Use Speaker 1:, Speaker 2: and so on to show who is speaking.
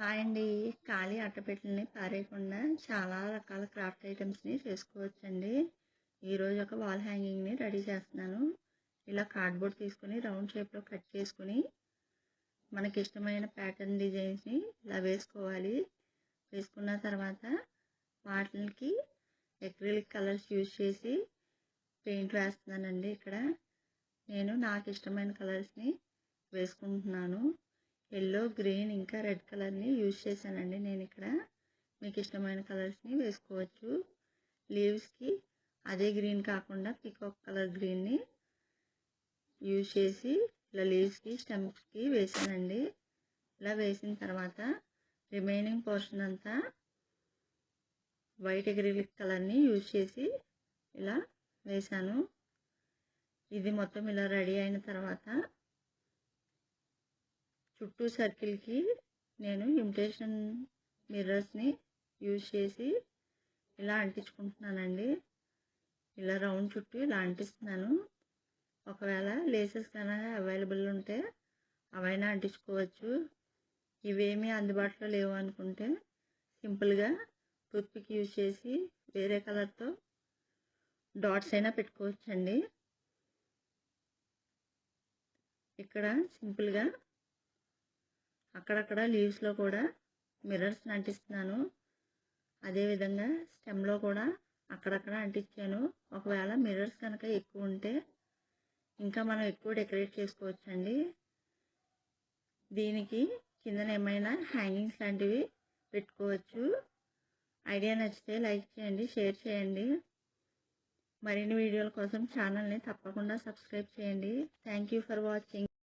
Speaker 1: Hi అండి ఖాళీ అట్టపెట్టెలని పారేయకుండా చాలా రకాల క్రాఫ్ట్ ఐటమ్స్ని చేసుకోవచ్చండి. ఈరోజు ఒక వాల్ హ్యాంగింగ్ని రెడీ చేస్తున్నాను. ఇలా కార్డ్బోర్డ్ తీసుకుని రౌండ్ షేప్లో కట్ చేసుకుని మనకి ఇష్టమైన ప్యాటర్న్ డిజైన్స్ని ఇలా వేసుకోవాలి. వేసుకున్న తర్వాత వాటికి ఎక్రిలిక్ కలర్స్ యూజ్ చేసి పెయింట్ వేస్తున్నానండి ఇక్కడ. నేను నాకు ఇష్టమైన కలర్స్ని వేసుకుంటున్నాను. ఎల్లో గ్రీన్ ఇంకా రెడ్ కలర్ని యూజ్ చేశానండి నేను ఇక్కడ. మీకు ఇష్టమైన కలర్స్ని వేసుకోవచ్చు. లీవ్స్కి అదే గ్రీన్ కాకుండా పికాక్ కలర్ గ్రీన్ని యూజ్ చేసి ఇలా లీవ్స్కి స్టెమ్స్కి వేసానండి ఇలా వేసిన తర్వాత రిమైనింగ్ పోర్షన్ అంతా వైట్ ఎగ్రిలిక్ కలర్ని యూజ్ చేసి ఇలా వేసాను ఇది మొత్తం ఇలా రెడీ అయిన తర్వాత చుట్టూ సర్కిల్కి నేను ఇమిటేషన్ మిర్రర్స్ని యూజ్ చేసి ఇలా అంటించుకుంటున్నానండి. ఇలా రౌండ్ చుట్టూ ఇలా అంటిస్తున్నాను. ఒకవేళ లేసెస్ కనుక అవైలబుల్ ఉంటే అవైనా అంటించుకోవచ్చు. ఇవేమీ అందుబాటులో లేవు అనుకుంటే సింపుల్గా టూత్పిక్ యూజ్ చేసి వేరే కలర్తో డాట్స్ అయినా పెట్టుకోవచ్చండి. ఇక్కడ సింపుల్గా అక్కడక్కడ లీవ్స్లో కూడా మిర్రర్స్ అంటిస్తున్నాను. అదేవిధంగా స్టెమ్లో కూడా అక్కడక్కడ అంటించాను. ఒకవేళ మిర్రర్స్ కనుక ఎక్కువ ఉంటే ఇంకా మనం ఎక్కువ డెకరేట్ చేసుకోవచ్చండి. దీనికి కిందన ఏమైనా హ్యాంగింగ్స్ లాంటివి పెట్టుకోవచ్చు. ఐడియా నచ్చితే లైక్ చేయండి షేర్ చేయండి. మరిన్ని వీడియోల కోసం ఛానల్ని తప్పకుండా సబ్స్క్రైబ్ చేయండి. Thank you for watching